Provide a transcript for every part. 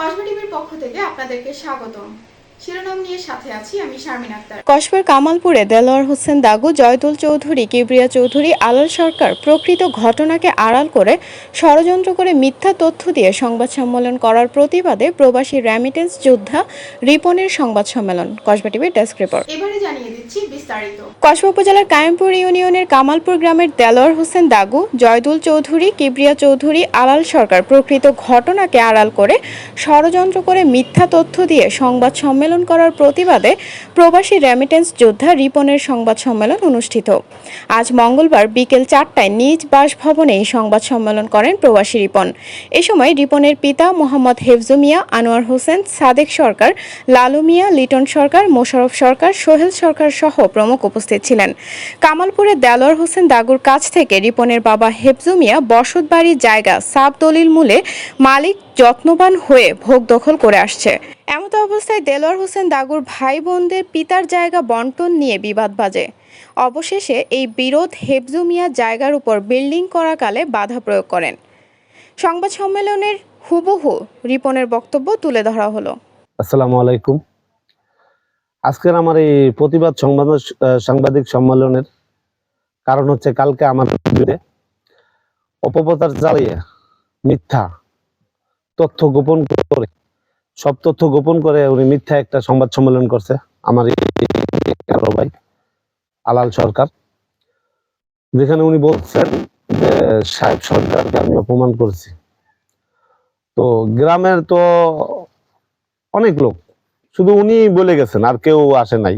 কসবা টিভির পক্ষ থেকে আপনাদেরকে স্বাগতম। শিরোনাম নিয়ে সাথে আছি আমি শারমিন আক্তার। কসবার কামালপুরে দেলোয়ার হোসেন দাগু জয়দুল চৌধুরী কিবরিয়া চৌধুরী আলাল সরকার প্রকৃত ঘটনাকে আড়াল করে ষড়যন্ত্র করে মিথ্যা তথ্য দিয়ে সংবাদ সম্মেলন করার প্রতিবাদে প্রবাসী র্যামিটেন্স যোদ্ধা রিপনের সংবাদ সম্মেলন। কসবা টিভির ডেস্ক রিপোর্ট। এবারে জানিয়ে দিচ্ছি বিস্তারিত। কসবা উপজেলার কায়েমপুর ইউনিয়নের কামালপুর গ্রামের দেলোয়ার হোসেন দাগু জয়দুল চৌধুরী কিবরিয়া চৌধুরী আলাল সরকার প্রকৃত ঘটনাকে আড়াল করে ষড়যন্ত্র করে মিথ্যা তথ্য দিয়ে সংবাদ সম্মেলন করার প্রতিবাদে প্রবাসী রেমিটেন্স যোদ্ধা রিপনের সংবাদ সম্মেলন অনুষ্ঠিত। আজ মঙ্গলবার বিকেল চারটায় নিজ বাসভবনে এই সংবাদ সম্মেলন করেন প্রবাসী রিপন। এ সময় রিপনের পিতা মোহাম্মদ হেফজু মিয়া, আনোয়ার হোসেন, সাদেক সরকার, লালু মিয়া, লিটন সরকার, মোশারফ সরকার, সোহেল সরকার সহ প্রমুখ উপস্থিত ছিলেন। কামালপুরের দেলোয়ার হোসেন দাগুর কাছ থেকে রিপনের বাবা হেফজু মিয়া বসত বাড়ির জায়গা সাব দলিল মূলে মালিক যত্নবান হয়ে ভোগ দখল করে আসছে। এমত অবস্থায় দেলোয়ার হোসেন দাগুর ভাই বোনদের পিতার জায়গা বন্টন নিয়ে বিবাদ বাজে। অবশেষে এই বিরোধ হেফজু মিয়া জায়গার উপর বিল্ডিং করাকালে বাধা প্রয়োগ করেন। সংবাদ সম্মেলনের হুবহু রিপনের বক্তব্য তুলে ধরা হলো। আসসালামু আলাইকুম। আজকের আমার এই প্রতিবাদ সংবাদ সাংবাদিক সম্মেলনের কারণ হচ্ছে কালকে আমার অপপ্রচার চালিয়ে মিথ্যা তথ্য গোপন করে, সব তথ্য গোপন করে উনি মিথ্যা একটা সংবাদ সম্মেলন করছে আমার ভাই, আলাল সরকার। যেখানে উনি বলছেন যে সাহেব সরকারকে আমি অপমান করেছি। তো গ্রামের তো অনেক লোক, শুধু উনি বলে গেছেন, আর কেউ আসে নাই।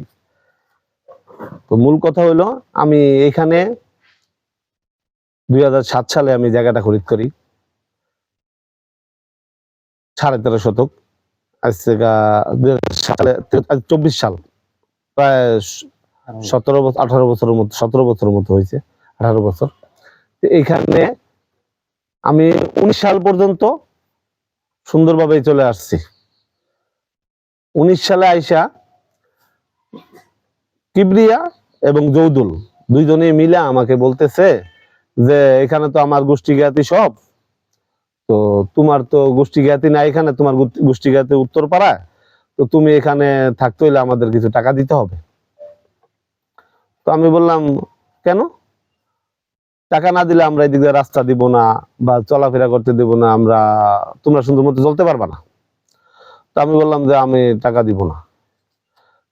তো মূল কথা হইল আমি এখানে দুই হাজার সাত সালে আমি জায়গাটা খরিদ করি। সাড়ে তেরো শতক। আজ থেকে দুই সালে চব্বিশ সাল। প্রায় সতেরো বছর আঠারো বছরের মতো সতেরো বছরের মতো হয়েছে আঠারো বছর। এইখানে আমি উনিশ সাল পর্যন্ত সুন্দরভাবেই চলে আসছি। উনিশ সালে আইসা কিবরিয়া এবং জৌদুল দুইজনে মিলে আমাকে বলতেছে যে এখানে তো আমার গোষ্ঠী জ্ঞাতি সব তো তোমার তো গোষ্ঠী জ্ঞাতি না এখানে, তোমার গোষ্ঠী জ্ঞাতি উত্তর পাড়া তো তুমি এখানে থাকতে হইলে আমাদের কিছু টাকা দিতে হবে। তো আমি বললাম, কেন? টাকা না দিলে আমরা এদিকে রাস্তা দিব না বা চলাফেরা করতে দিব না, আমরা, তোমরা সুন্দর মতো চলতে পারবা না। তো আমি বললাম যে আমি টাকা দিব না।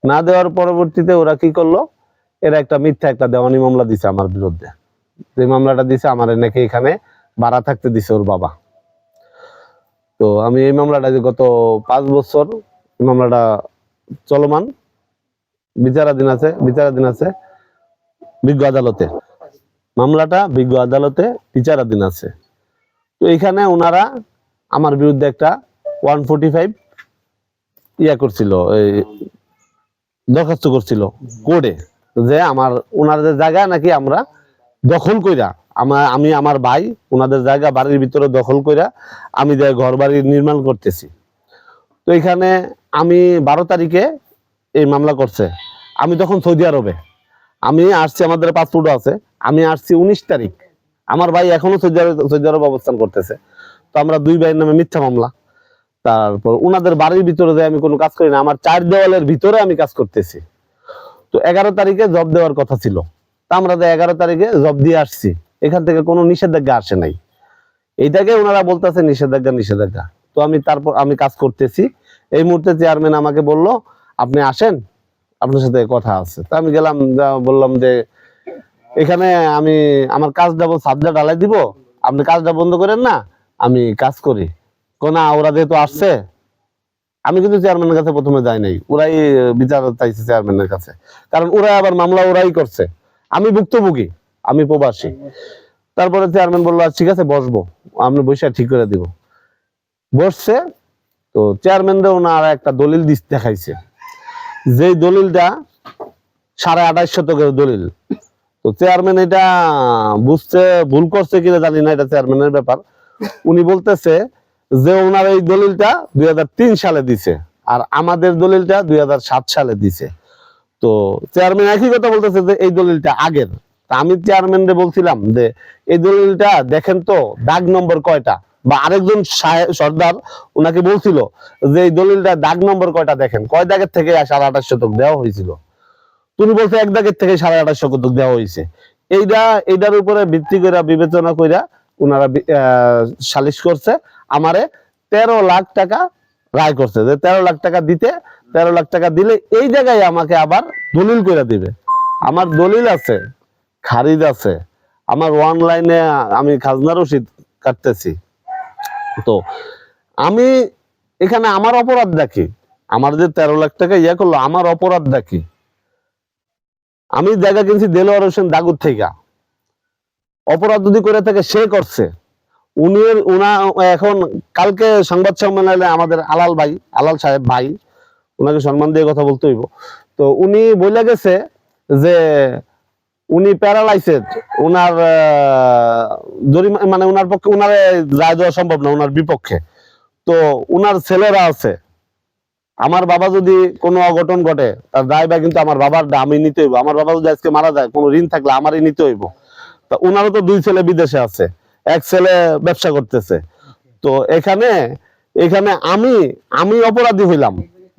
না দেওয়ার পরবর্তীতে ওরা কি করল? এরা একটা মিথ্যা একটা দেওয়ানি মামলা দিছে আমার বিরুদ্ধে। যে মামলাটা দিছে, আমার নাকি এখানে ভাড়া থাকতে দিছে ওর বাবা। তো আমি এই মামলাটা যে গত পাঁচ বছর মামলাটা চলমান, বিচারাধীন আছে বিচারাধীন আছে বিজ্ঞ আদালতে। মামলাটা বিজ্ঞ আদালতে বিচারাধীন আছে। তো এখানে ওনারা আমার বিরুদ্ধে একটা ওয়ান ফোর্টি ফাইভ ইয়া করছিল, এই দরখাস্ত করছিল কোর্টে যে আমার ওনাদের জায়গা নাকি আমরা দখল কইরা আমার, আমি আমার ভাই ওনাদের জায়গা বাড়ির ভিতরে দখল কইরা আমি যে ঘর বাড়ি নির্মাণ করতেছি। তো এখানে আমি বারো তারিখে এই মামলা করছে। আমি তখন সৌদি আরবে। আমি আসছি, আমাদের পাসপোর্টও আছে। আমি আসছি উনিশ তারিখ। আমার ভাই এখনও সৌদি আরব সৌদি আরব অবস্থান করতেছে। তো আমরা দুই ভাইয়ের নামে মিথ্যা মামলা। তারপর ওনাদের বাড়ির ভিতরে যে আমি কোনো কাজ করি না, আমার চার দেওয়ালের ভিতরে আমি কাজ করতেছি। তো এগারো তারিখে জব দেওয়ার কথা ছিল। তা আমরা যে এগারো তারিখে জব দিয়ে আসছি। এখান থেকে কোনো নিষেধাজ্ঞা আসে নাই। এইটাকে ওনারা বলতেছে নিষেধাজ্ঞা নিষেধাজ্ঞা। তো আমি তারপর আমি কাজ করতেছি। এই মুহূর্তে চেয়ারম্যান আমাকে বলল, আপনি আসেন, আপনার সাথে কথা আছে। তা আমি গেলাম বললাম যে, এখানে আমি আমার কাজ কাজটা সাবজেক্ট আলাই দিব, আপনি কাজটা বন্ধ করেন না, আমি কাজ করি। কোনা ওরা যেহেতু আসছে, আমি কিন্তু চেয়ারম্যানের কাছে প্রথমে যাই নাই। ওরাই বিচার চাইছে চেয়ারম্যানের কাছে। কারণ ওরাই আবার মামলা ওরাই করছে। আমি ভুক্তভোগী। আমি প্রবাসী। তারপরে চেয়ারম্যান বলল "আচ্ছা, ঠিক আছে বসবো। আমি বসে ঠিক করে দিব। বসছে তো চেয়ারম্যানরা ওনার একটা দলিল দিস দেখাইছে। যে দলিলটা সাড়ে আঠাশ শতকের দলিল। তো চেয়ারম্যান এটা বুঝতে ভুল করছে কিনা জানি না এটা চেয়ারম্যানের ব্যাপার। উনি বলতেছে যে ওনার এই দলিলটা দুই হাজার তিন সালে দিছে আর আমাদের দলিলটা দুই হাজার সাত সালে দিছে। তো চেয়ারম্যান একই কথা বলতেছে যে এই দলিলটা আগের। তা আমি চেয়ারম্যানরে বলছিলাম যে, এই দলিলটা দেখেন তো, দাগ নম্বর কয়টা? বা আরেকজন সর্দার ওনাকে বলছিল যে, এই দলিলটা দাগ নম্বর কয়টা দেখেন? কয় দাগের থেকে সাড়ে আঠাশ শতক দেওয়া হয়েছিল। তুমি বলছো এক দাগের থেকে সাড়ে আঠাশ শতক দেওয়া হয়েছে। এইটা এইটার উপরে ভিত্তি করে বিবেচনা কইরা ওনারা সালিশ করছে। আমারে তেরো লাখ টাকা রায় করছে। যে তেরো লাখ টাকা দিতে, তেরো লাখ টাকা দিলে এই জায়গায় আমাকে আবার দলিল করে দিবে। আমার দলিল আছে খারিজ আছে। আমার অনলাইনে আমি খাজনা রসিদ কাটতেছি। তো আমি এখানে আমার অপরাধ দেখি। আমার যে তেরো লাখ টাকা ইয়ে করল, আমার অপরাধ দেখি। আমি জায়গা কিনছি দেলোয়ার হোসেন দাগুর থেকে। অপরাধ যদি করে থাকে, সে করছে। উনি উনা এখন কালকে সংবাদ সম্মেলনে আমাদের আলাল ভাই, আলাল সাহেব ভাই ওনাকে সম্মান দিয়ে কথা বলতে হইব। তো উনি বলে গেছে যে উনি প্যারালাইসেড উনার জরিমা মানে উনার পক্ষে, উনার রায় দেওয়া সম্ভব না, উনার বিপক্ষে। তো উনার ছেলেরা আছে। আমার বাবা যদি কোনো অঘটন ঘটে, তার দায়বা কিন্তু আমার বাবার, আমি নিতে হইব। আমার বাবা যদি আজকে মারা যায়, কোনো ঋণ থাকলে আমারই নিতে হইব। তা উনারও তো দুই ছেলে বিদেশে আছে। এক ছেলে ব্যবসা করতেছে। তো এখানে এখানে আমি আমি অপরাধী হইলাম।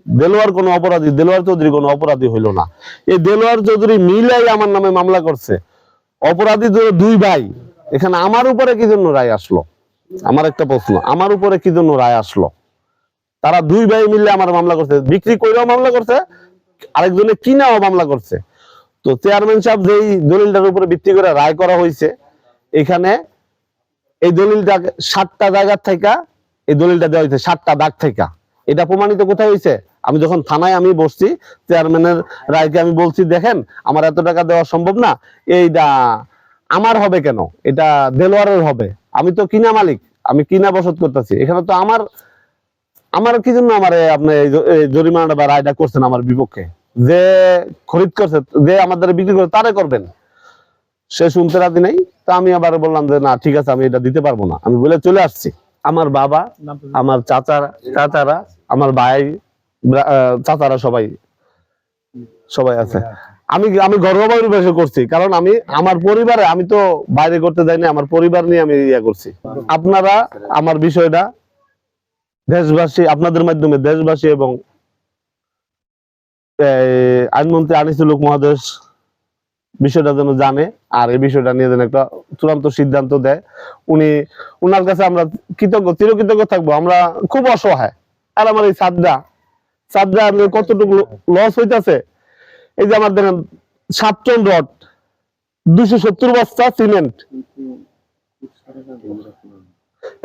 দেলোয়ার কোনো অপরাধী, দেলোয়ার চৌধুরী কোনো অপরাধী হইল না। এই দেলোয়ার চৌধুরী মিলাই আমার নামে মামলা করছে। অপরাধী দুই ভাই। এখানে আমার উপরে কি জন্য রায় আসলো? আমার একটা প্রশ্ন, আমার উপরে কি জন্য রায় আসলো? তারা দুই ভাই মিলে আমার মামলা করছে। বিক্রি কইরাও মামলা করছে, আরেকজনে কিনাও মামলা করছে। তো চেয়ারম্যান সাহেব যেই দলিলটার উপরে ভিত্তি করে রায় করা হয়েছে এখানে এই দলিলটা সাতটা জায়গার থেকে, এই দলিলটা দেওয়া হয়েছে সাতটা দাগ থেকে। এটা প্রমাণিত কোথায় হয়েছে আমি যখন থানায় আমি বসছি চেয়ারম্যানের রায়কে আমি বলছি দেখেন আমার এত টাকা দেওয়া সম্ভব না। এইটা আমার হবে কেন? এটা দেলোয়ারের হবে। আমি তো কিনা মালিক আমি কিনা বসত করতেছি। এখানে তো আমার আমার কি জন্য আমার আপনি এই জ- এই জরিমানাটা বা রায়টা করছেন আমার বিপক্ষে? যে খরিদ করছে যে আমাদের বিক্রি করে তারে করবেন। সে শুনতে রাজি নাই। তা আমি আবার বললাম যে না ঠিক আছে আমি এটা দিতে পারব না। আমি বলে চলে আসছি। আমার বাবা আমার চাচারা চাচারা আমার ভাই চাচারা সবাই সবাই আছে। আমি আমি গর্ববাড়ি বেশি করছি, কারণ আমি, আমার পরিবারে আমি তো বাইরে করতে যাইনি আমার পরিবার নিয়ে আমি ইয়ে করছি। আপনারা আমার বিষয়টা দেশবাসী, আপনাদের মাধ্যমে দেশবাসী এবং আইনমন্ত্রী আনিসুল মহাদেশ বিষয়টা যেন জানে, আর এই বিষয়টা নিয়ে যেন একটা চূড়ান্ত সিদ্ধান্ত দেয়। উনি, উনার কাছে আমরা কৃতজ্ঞ, চিরকৃতজ্ঞ থাকব। আমরা খুব অসহায়। আর আমার এই সাদরা সাদরা কতটুকু লস হইতাছে? এই যে আমার দেখেন সাত টন রড দুশো সত্তর বস্তা সিমেন্ট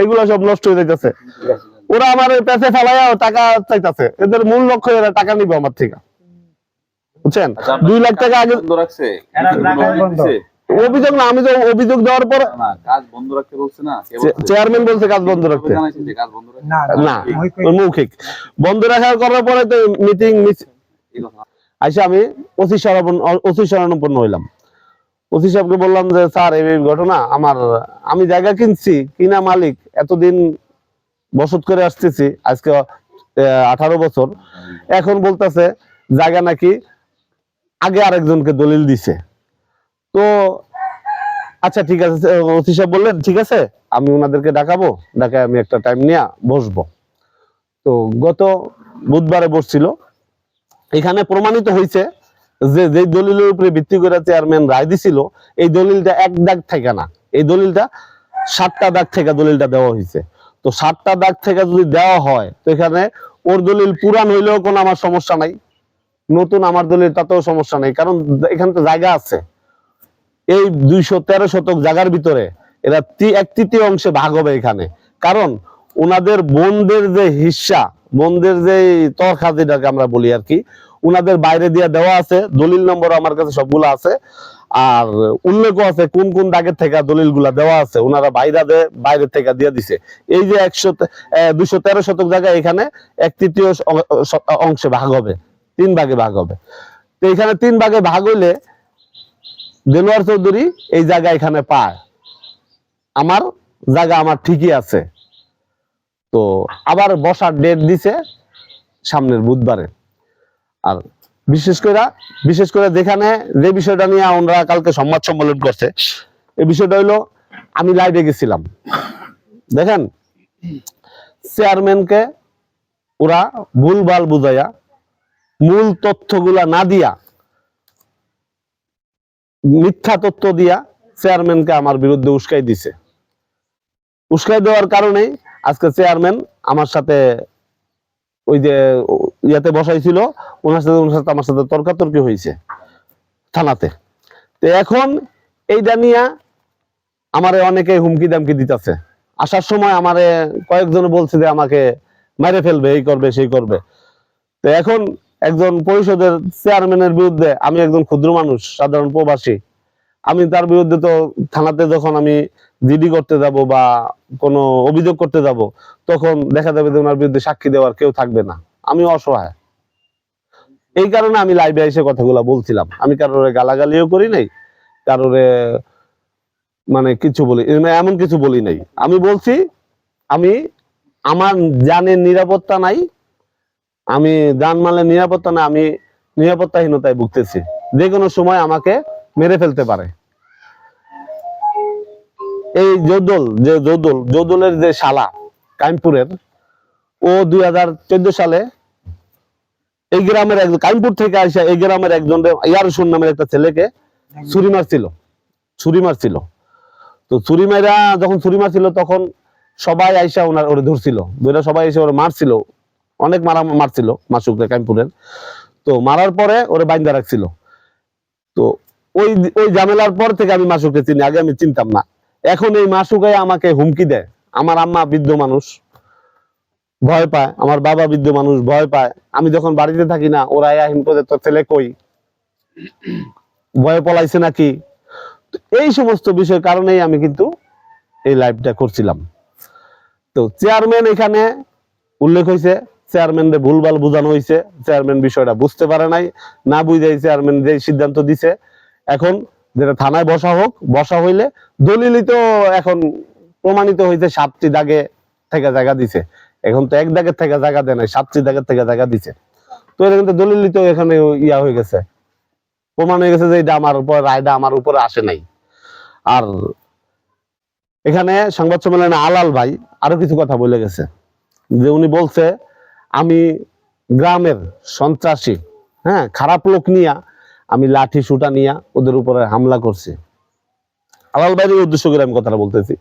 এগুলো সব নষ্ট হয়ে যাইতেছে। ওরা আমার পেছে ফেলাইয়া টাকা চাইতেছে। এদের মূল লক্ষ্য এরা টাকা নিবে আমার থেকে। বুঝছেন? আচ্ছা, দুই লাখ টাকা আগে রাখছে। অভিযোগ না আমি অভিযোগ দেওয়ার পর কাজ বন্ধ রাখতে বলছে না? চেয়ারম্যান বলছে? কাজ বন্ধ রাখতে। জানাইছে যে কাজ বন্ধ রাখতে। না মৌখিক। বন্ধ রাখার করার পরে তো মিটিং এই কথা। না। আইসা আমি ওসি শরণাপন্ন ওসি শরণাপন্ন হইলাম। ওসি সাহেবকে বললাম যে স্যার এই এই ঘটনা আমার আমি জায়গা কিনছি কিনা মালিক এতদিন বসত করে আসতেছি আজকে আঠারো বছর। এখন বলতেছে জায়গা নাকি আগে আরেকজনকে দলিল দিছে। তো আচ্ছা ঠিক আছে ওসি সাহেব বললেন, ঠিক আছে, আমি ওনাদেরকে ডাকাবো, ডাকায় আমি একটা টাইম নিয়ে বসবো। তো গত বুধবারে বসছিল। এখানে প্রমাণিত হয়েছে যে যে দলিলের উপরে ভিত্তি করে চেয়ারম্যান রায় দিছিল, এই দলিলটা এক দাগ থেকে না, এই দলিলটা সাতটা দাগ থেকে দলিলটা দেওয়া হয়েছে। তো সাতটা দাগ থেকে যদি দেওয়া হয়, তো এখানে ওর দলিল পুরান হইলেও কোনো আমার সমস্যা নাই, নতুন আমার দলিল তাতেও সমস্যা নেই, কারণ এখানে তো জায়গা আছে। এই দুইশো তেরো শতক জায়গার ভিতরে এরা এক তৃতীয় অংশে ভাগ হবে এখানে। কারণ ওনাদের বোনদের যে হিস্সা বোনদের যে তরখা যেটাকে আমরা বলি আর কি, উনাদের বাইরে দিয়ে দেওয়া আছে, দলিল নম্বর আমার কাছে সবগুলো আছে। আর উল্লেখও আছে কোন কোন দাগের থেকে দলিলগুলা দেওয়া আছে ওনারা বাইরে বাইরে থেকে দিয়ে দিছে। এই যে একশো দুশো তেরো শতক জায়গা এখানে এক তৃতীয় অংশে ভাগ হবে, তিন ভাগে ভাগ হবে। তো এখানে তিন ভাগে ভাগ হইলে দেলোয়ার চৌধুরী এই জায়গা এখানে পায়। আমার জায়গা আমার ঠিকই আছে। তো আবার বসার ডেট দিছে সামনের বুধবারে। আর বিশেষ করে বিশেষ করে যেখানে যে বিষয়টা নিয়ে ওনারা কালকে সংবাদ সম্মেলন করছে এই বিষয়টা হইল, আমি লাইভে গেছিলাম। দেখেন চেয়ারম্যানকে ওরা ভুলভাল বুঝাইয়া মূল তথ্যগুলা না দিয়া মিথ্যা তথ্য দিয়া চেয়ারম্যানকে আমার বিরুদ্ধে উস্কাই দিছে। উস্কাই দেওয়ার কারণে আজকে চেয়ারম্যান আমার সাথে ওই যে ইয়াতে বসাইছিল, ওনার সাথে ওনার সাথে আমার সাথে তর্কাতর্কি হয়েছে থানাতে। তো এখন এইটা নিয়া আমারে অনেকে হুমকি দামকি দিতেছে। আসার সময় আমারে কয়েকজন বলছে যে আমাকে মেরে ফেলবে, এই করবে, সেই করবে। তো এখন একজন পরিষদের চেয়ারম্যানের বিরুদ্ধে আমি একজন ক্ষুদ্র মানুষ, সাধারণ প্রবাসী। আমি তার বিরুদ্ধে তো থানাতে যখন আমি জিডি করতে যাব বা কোনো অভিযোগ করতে যাব, তখন দেখা যাবে যে ওনার বিরুদ্ধে সাক্ষী দেওয়ার কেউ থাকবে না। আমি অসহায়। এই কারণে আমি লাইভে এসে কথাগুলো বলছিলাম। আমি কারোরে গালাগালিও করি নাই, কারোরে মানে কিছু বলি মানে এমন কিছু বলি নাই। আমি বলছি, আমি আমার জানের নিরাপত্তা নাই আমি জানমালের নিরাপত্তা না, আমি নিরাপত্তাহীনতায় ভুগতেছি। যে কোনো সময় আমাকে মেরে ফেলতে পারে। এই জৌদল যে জৌদল জৌদলের যে শালা, কাইমপুরের, ও দুই হাজার চোদ্দ সালে এই গ্রামের একজন কাইমপুর থেকে আসা এই গ্রামের একজন ইয়ারসুন নামের একটা ছেলেকে ছুরি মারছিল। ছুরি মারছিল। তো ছুরি মাইরা যখন ছুরি মারছিল, তখন সবাই আইসা ওনার ওরে ধরছিল। ধরে সবাই এসে ওরা মারছিল। অনেক মারা মারছিল মাসুকরে কাইমপুরের তো মারার পরে ওরে বাইন্দা রাখছিল। তো ওই ওই ঝামেলার পর থেকে আমি মাসুককে চিনি, আগে আমি চিনতাম না। এখন এই মাসুকে আমাকে হুমকি দেয়। আমার আম্মা বৃদ্ধ মানুষ, ভয় পায়। আমার বাবা বৃদ্ধ মানুষ, ভয় পায়। আমি যখন বাড়িতে থাকি না, ওরা করে, তোর ছেলে কই? ভয়ে পলাইছে নাকি? এই সমস্ত বিষয়ের কারণেই আমি কিন্তু এই লাইভটা করছিলাম। তো চেয়ারম্যান এখানে উল্লেখ হয়েছে চেয়ারম্যানরে ভুলভাল বোঝানো হয়েছে চেয়ারম্যান বিষয়টা বুঝতে পারে নাই, না বুঝাই চেয়ারম্যান যে সিদ্ধান্ত দিছে। এখন যেটা থানায় বসা হোক, বসা হইলে দলিলই তো এখন প্রমাণিত হয়েছে সাতটি দাগে থেকে জায়গা দিছে। এখন তো এক দাগের থেকে জায়গা দেয় নাই, সাতটি দাগের থেকে জায়গা দিছে। তো এটা কিন্তু দলিলই তো এখানে ইয়া হয়ে গেছে। প্রমাণ হয়ে গেছে যে এটা আমার উপর, রায়টা আমার উপরে আসে নাই। আর এখানে সংবাদ সম্মেলনে আলাল ভাই আরও কিছু কথা বলে গেছে। যে উনি বলছে আমি গ্রামের সন্ত্রাসী হ্যাঁ খারাপ লোক নিয়া আমি লাঠি সুটা নিয়া ওদের উপরে হামলা করছি। আলাল ভাইয়ের উদ্দেশ্য করে আমি কথাটা বলতেছি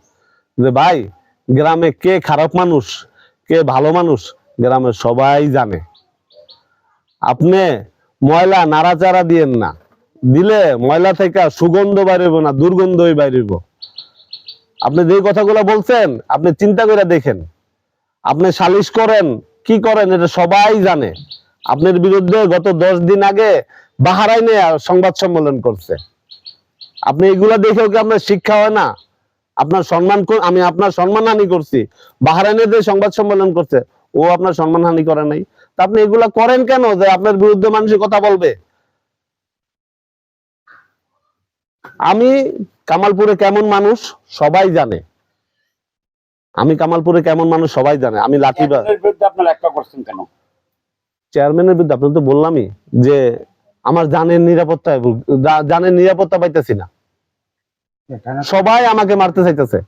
যে, ভাই, গ্রামে কে খারাপ মানুষ, কে ভালো মানুষ, গ্রামের সবাই জানে। আপনি ময়লা নাড়াচাড়া দিয়েন না। দিলে ময়লা থেকে সুগন্ধ বাইরেব না, দুর্গন্ধই বাইরেব। আপনি যে কথাগুলো বলছেন, আপনি চিন্তা করে দেখেন। আপনি সালিশ করেন কি করেন এটা সবাই জানে। আপনার বিরুদ্ধে গত দশ দিন আগে বাহারাইনে সংবাদ সম্মেলন করছে। আপনি এগুলা দেখেও কি আপনার শিক্ষা হয় না? আপনার সম্মান আমি আপনার সম্মানহানি করছি। বাহারাইনে যে সংবাদ সম্মেলন করছে, ও আপনার সম্মানহানি করে নাই। তা আপনি এগুলা করেন কেন যে আপনার বিরুদ্ধে মানুষের কথা বলবে? আমি কামালপুরে কেমন মানুষ সবাই জানে। আমি কামালপুরে কেমন মানুষ সবাই জানে। আমি লাঠিবা চেয়ারম্যানের বিরুদ্ধে আপনারা তো বললামই যে আমার জানের নিরাপত্তা জানের নিরাপত্তা পাইতেছি না। সবাই আমাকে মারতে চাইতেছে।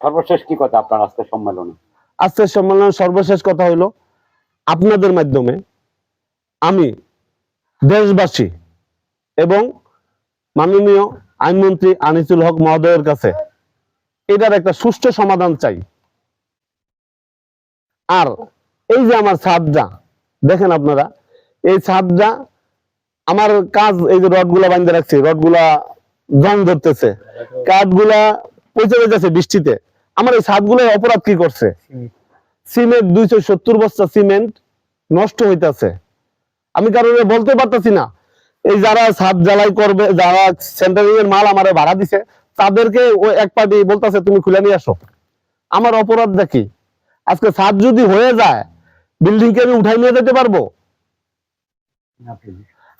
সর্বশেষ কি কথা আপনার আজকে সম্মেলনে? আজকের সম্মেলনের সর্বশেষ কথা হইল আপনাদের মাধ্যমে আমি দেশবাসী এবং মাননীয় আইনমন্ত্রী আনিসুল হক মহোদয়ের কাছে এটার একটা সুষ্ঠু সমাধান চাই। আর এই যে আমার ছাদটা দেখেন আপনারা, এই ছাদটা আমার কাজ, এই যে রডগুলা বাঁধতে রাখছি, রডগুলা জং ধরতেছে। কাঠগুলা পচে যাচ্ছে বৃষ্টিতে। আমার এই ছাদগুলোর অপরাধ কি করছে? সিমেন্ট, দুইশো সত্তর বস্তা সিমেন্ট নষ্ট হইতাছে। আমি কারণে বলতে পারতাছি না। এই যারা ছাদ জ্বালাই করবে, যারা সেন্টারিং এর মাল আমারে ভাড়া দিছে তাদেরকে ওই এক পার্টি বলতেছে, তুমি খুলে নিয়ে আসো। আমার অপরাধ দেখি আজকে ছাদ যদি হয়ে যায় বিল্ডিং কে আমি উঠাই নিয়ে যেতে পারব?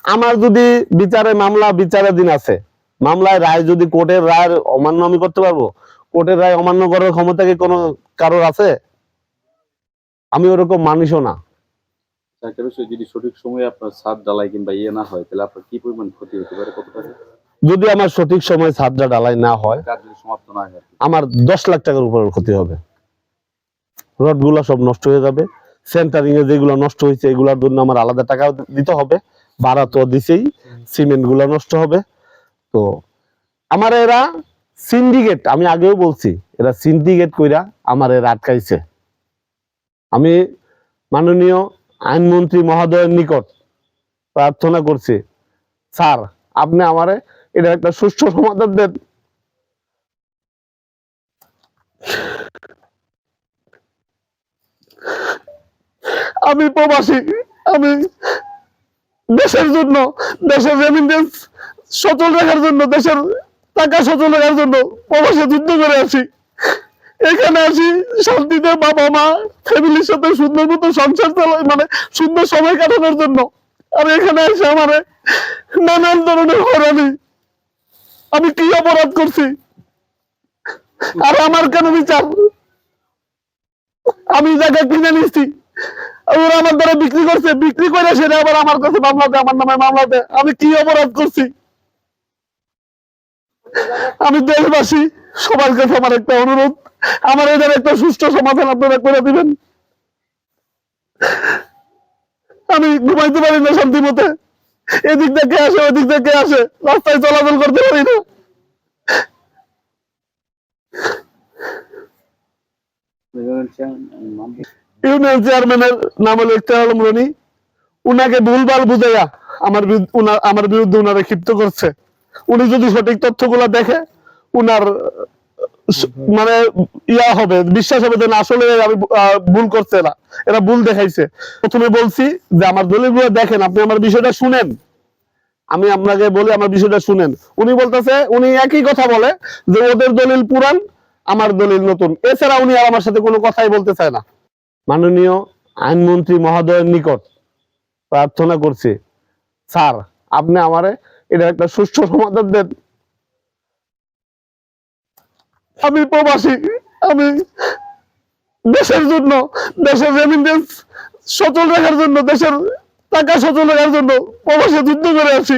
আমার যদি বিচারে মামলা বিচারাধীন আছে, মামলায় রায় যদি কোর্টের রায় অমান্য আমি করতে পারব? কোর্টের রায় অমান্য করার ক্ষমতা কি কোনো কারোর আছে? আমি ওরকম মানুষও না। বিষয়, যদি সঠিক সময়ে আপনার ছাদ ঢালাই কিংবা ইয়ে না হয়, তাহলে আপনার কি পরিমাণ ক্ষতি হতে পারে? কত টাকা যদি আমার সঠিক সময় ছাদটা ঢালাই না হয়। আমার দশ লাখ টাকার উপর ক্ষতি হবে। রডগুলো সব নষ্ট হয়ে যাবে। সেন্টারিং এ যেগুলো নষ্ট হয়েছে এগুলোর জন্য আমার আলাদা টাকা দিতে হবে। ভাড়া তো দিছেই সিমেন্টগুলো নষ্ট হবে। তো আমার এরা সিন্ডিকেট আমি আগেও বলছি এরা সিন্ডিকেট কইরা আমার এরা আটকাইছে। আমি মাননীয় আইনমন্ত্রী মহোদয়ের নিকট প্রার্থনা করছি স্যার আপনি আমারে এটা একটা সুষ্ঠু সমাধান দেন। আমি প্রবাসী, আমি দেশের জন্য, দেশের রেমিটেন্স সচল রাখার জন্য, দেশের টাকা সচল রাখার জন্য প্রবাসে যুদ্ধ করে আছি এখানে আসি, শান্তিতে বাবা মা ফ্যামিলির সাথে সুন্দর মতো সংসার চালাই মানে সুন্দর সময় কাটানোর জন্য। আর এখানে এসে আমার নানান ধরনের হরানি আমি কি অপরাধ করছি? আর আমার কেন বিচার? আমি জায়গা কিনে নিচ্ছি ওরা আমার দ্বারা বিক্রি করছে। বিক্রি করে সেটা আবার আমার কাছে মামলা দেয় আমার নামে মামলা দেয় আমি কি অপরাধ করছি? আমি দেশবাসী, সবার কাছে আমার একটা অনুরোধ। আমার এদের একটা সুষ্ঠু সমাধান আপনারা করে দিবেন। আমি ঘুমাইতে পারি না শান্তি মতে এদিক থেকে আসে ওদিক থেকে আসে? রাস্তায় চলাচল করতে পারি না। ইউনিয়ন চেয়ারম্যানের নাম হলো ইফতার আলম রনি। উনাকে ভুলভাল বুঝাইয়া আমার বিরুদ্ধে উনার আমার বিরুদ্ধে উনারা ক্ষিপ্ত করছে। উনি যদি সঠিক তথ্যগুলো দেখে উনার মানে ইয়া হবে বিশ্বাস হবে যে আসলে আমি ভুল করছে না এরা ভুল দেখাইছে। প্রথমে বলছি যে আমার দলিলগুলো দেখেন আপনি আমার বিষয়টা শুনেন। আমি আপনাকে বলি আমার বিষয়টা শুনেন। উনি বলতেছে উনি একই কথা বলে যে ওদের দলিল পুরান আমার দলিল নতুন। এছাড়া উনি আর আমার সাথে কোনো কথাই বলতে চায় না। মাননীয় আইনমন্ত্রী মহোদয়ের নিকট প্রার্থনা করছি স্যার আপনি আমারে এটা একটা সুষ্ঠু সমাধান দেন। আমি প্রবাসী, আমি দেশের জন্য, দেশের রেমিটেন্স সচল রাখার জন্য, দেশের টাকা সচল রাখার জন্য প্রবাসে যুদ্ধ করে আছি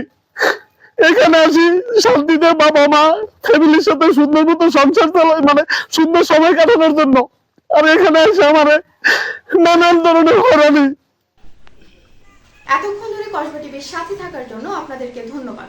এখানে আসি, শান্তিতে বাবা মা ফ্যামিলির সাথে সুন্দর মতো সংসার চালাই মানে সুন্দর সময় কাটানোর জন্য। আর এখানে এসে আমার নানান ধরনের হরানি এতক্ষণ ধরে কসবা টিভির সাথে থাকার জন্য আপনাদেরকে ধন্যবাদ।